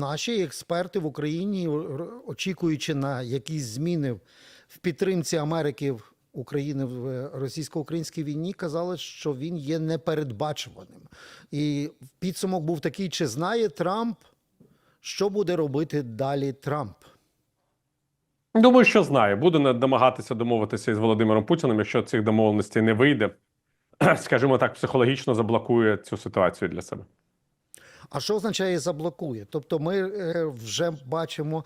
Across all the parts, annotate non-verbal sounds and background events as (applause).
Наші експерти в Україні, очікуючи на якісь зміни в підтримці Америки України в е, російсько-українській війні, казали, що він є непередбачуваним. І підсумок був такий: чи знає Трамп, що буде робити далі Трамп? Думаю, що знає. Буде на- намагатися домовитися із Володимиром Путіним. Якщо цих домовленостей не вийде, (clears throat) скажімо так, психологічно заблокує цю ситуацію для себе. А що означає заблокує? Тобто, ми е, вже бачимо,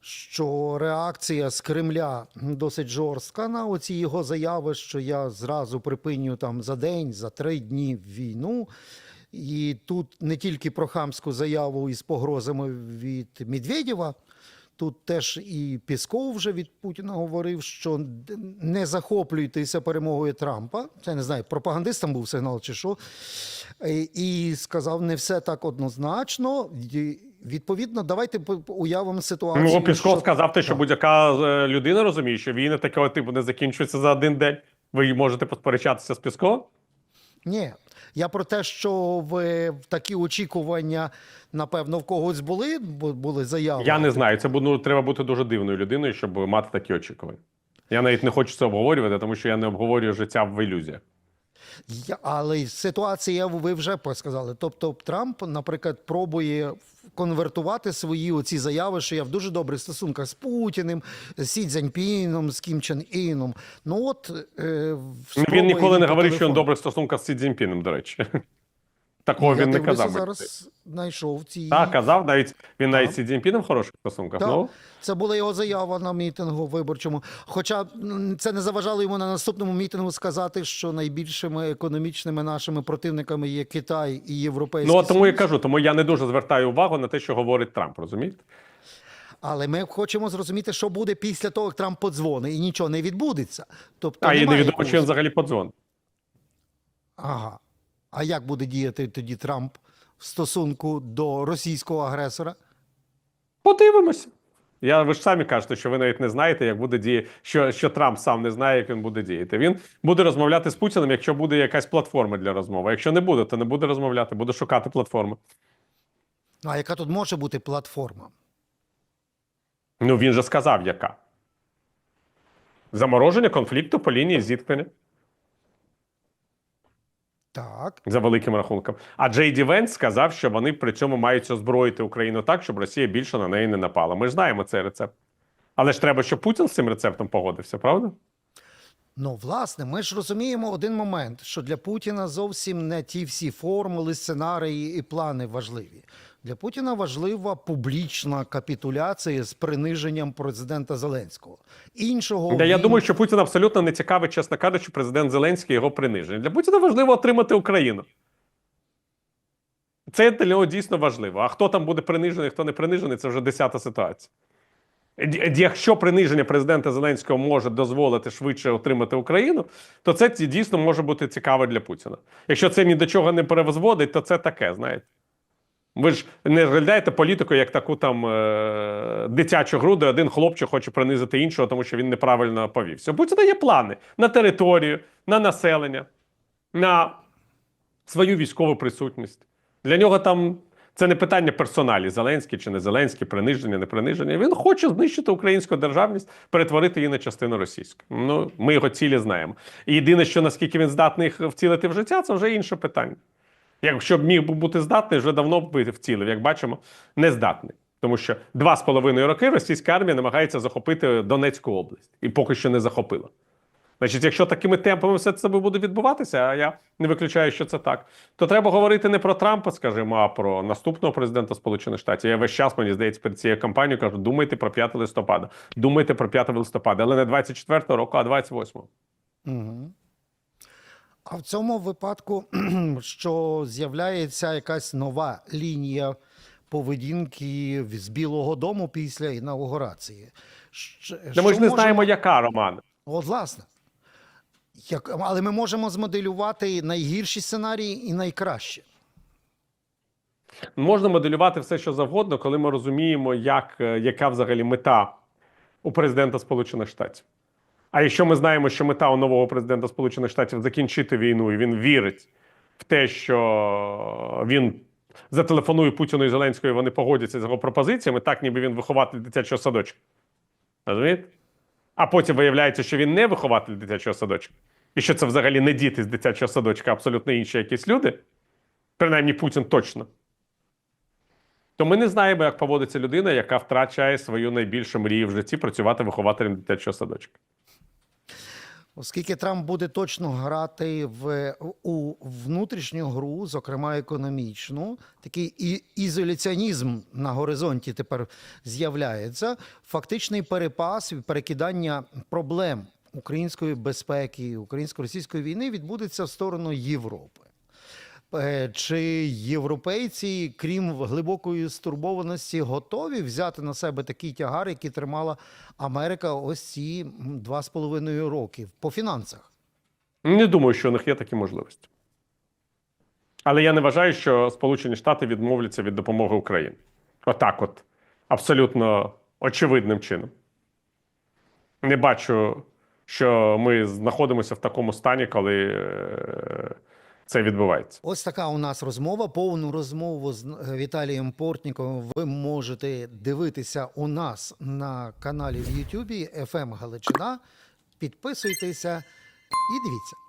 що реакція з Кремля досить жорстка на оці його заяви, що я зразу припиню там за день, за три дні війну. І тут не тільки про хамську заяву із погрозами від Медведєва. Тут теж і Пісков вже від Путіна говорив, що не захоплюйтеся перемогою Трампа. Це не знаю, пропагандистам був сигнал чи що. Е, І сказав, не все так однозначно. Відповідно, давайте уявимо ситуацію. Ну, Пісков що- сказав те, що Так. будь-яка е, людина розуміє, що війни такого типу не закінчуються за один день. Ви можете посперечатися з Пісковом? Ні. Я про те, що ви в такі очікування, напевно, в когось були, бу- були заяви. Я не знаю. Це ну, треба бути дуже дивною людиною, щоб мати такі очікування. Я навіть не хочу це обговорювати, тому що я не обговорюю життя в ілюзіях. Але ситуація, ви вже сказали. Тобто Трамп, наприклад, пробує конвертувати свої оці заяви, що я в дуже добрих стосунках з Путіним, з Сі Цзяньпіном, з Кім Чен Іном. Ну от е, Він ніколи не говорив, що він в добрих стосунках з Сі Цзіньпіном, до речі. Такого Я він не казав. зараз знайшов ці. Так, казав, навіть він навіть Сі Цзіньпіном в хороших стосунках. Так. Ну, Це була його заява на мітингу виборчому. Хоча це не заважало йому на наступному мітингу сказати, що найбільшими економічними нашими противниками є Китай і Європейський ну от тому я кажу, тому я не дуже звертаю увагу на те, що говорить Трамп, розумієте? Але ми хочемо зрозуміти, що буде після того, як Трамп подзвонить, і нічого не відбудеться. Тобто А і невідомо, чи він взагалі подзвонить. Ага. А як буде діяти тоді Трамп в стосунку до російського агресора? Подивимося. Я ви ж самі кажете, що ви навіть не знаєте, як буде діяти, що, що Трамп сам не знає, як він буде діяти. Він буде розмовляти з Путіним, якщо буде якась платформа для розмови. Якщо не буде, то не буде розмовляти, буде шукати платформу. Ну, а яка тут може бути платформа? Ну він же сказав, яка. Замороження конфлікту по лінії зіткнення Так. за великим рахунком. А Джей Ді Венс сказав, що вони при цьому мають озброїти Україну так, щоб Росія більше на неї не напала. Ми ж знаємо цей рецепт. Але ж треба, щоб Путін з цим рецептом погодився, правда? Ну, власне, ми ж розуміємо один момент, що для Путіна зовсім не ті всі формули, сценарії і плани важливі. Для Путіна важлива публічна капітуляція з приниженням президента Зеленського. Іншого я він- думаю, що Путін абсолютно не цікавить, чесно кажучи, президент Зеленський його приниження. Для Путіна важливо отримати Україну. Це для нього дійсно важливо. А хто там буде принижений, хто не принижений, це вже десята ситуація. Якщо приниження президента Зеленського може дозволити швидше отримати Україну, то це дійсно може бути цікаво для Путіна. Якщо це ні до чого не перевозводить, то це таке, знаєте. Ви ж не розглядаєте політику як таку там е- дитячу гру, де один хлопчик хоче принизити іншого, тому що він неправильно повівся. Путіна є плани на територію, на населення, на свою військову присутність. Для нього там це не питання персоналі: Зеленський чи не Зеленський, приниження, не приниження. Він хоче знищити українську державність, перетворити її на частину російську. Ну, ми його цілі знаємо. І єдине, що наскільки він здатний їх втілити в життя, це вже інше питання. Якщо б міг би бути здатний, вже давно б би втілив. Як бачимо, не здатний. Тому що два з половиною роки російська армія намагається захопити Донецьку область і поки що не захопила. Значить, якщо такими темпами все це буде відбуватися, а я не виключаю, що це так, то треба говорити не про Трампа, скажімо, а про наступного президента Сполучених Штатів. Я весь час, мені здається, перед цією кампанією кажу: думайте про 5 листопада, думайте про 5 листопада, але не 24 року, а 28. Угу. А в цьому випадку, (clears throat) що з'являється якась нова лінія поведінки з Білого Дому після інаугурації. Щ- Та ми ж не знаємо, яка Роман. От, власне. Як, але ми можемо змоделювати найгірші сценарії і найкращі. Можна моделювати все, що завгодно, коли ми розуміємо, як, е, яка взагалі мета у президента Сполучених Штатів. А якщо ми знаємо, що мета у нового президента Сполучених Штатів закінчити війну, і він вірить в те, що він зателефонує Путіну і Зеленському, і вони погодяться з його пропозиціями, так ніби він вихователь дитячого садочка. Розумієте? А потім виявляється, що він не вихователь дитячого садочка. І що це взагалі не діти з дитячого садочка, а абсолютно інші якісь люди. Принаймні Путін точно. То ми не знаємо, як поводиться людина, яка втрачає свою найбільшу мрію в житті працювати вихователем дитячого садочка. Оскільки Трамп буде точно грати в у внутрішню гру, зокрема економічну, такий і ізоляціонізм на горизонті тепер з'являється. Фактичний перепас і перекидання проблем української безпеки, українсько-російської війни відбудеться в сторону Європи. Е, Чи європейці, крім глибокої стурбованості, готові взяти на себе такий тягар, який тримала Америка ось ці два з половиною роки по фінансах? Не думаю, що у них є такі можливості. Але я не вважаю, що Сполучені Штати відмовляться від допомоги Україні. Отак, от, абсолютно очевидним чином. Не бачу, що ми знаходимося в такому стані, коли е, це відбувається. Ось така у нас розмова. Повну розмову з Віталієм Портніковим ви можете дивитися у нас на каналі в Ютубі FM Галичина. Підписуйтеся і дивіться.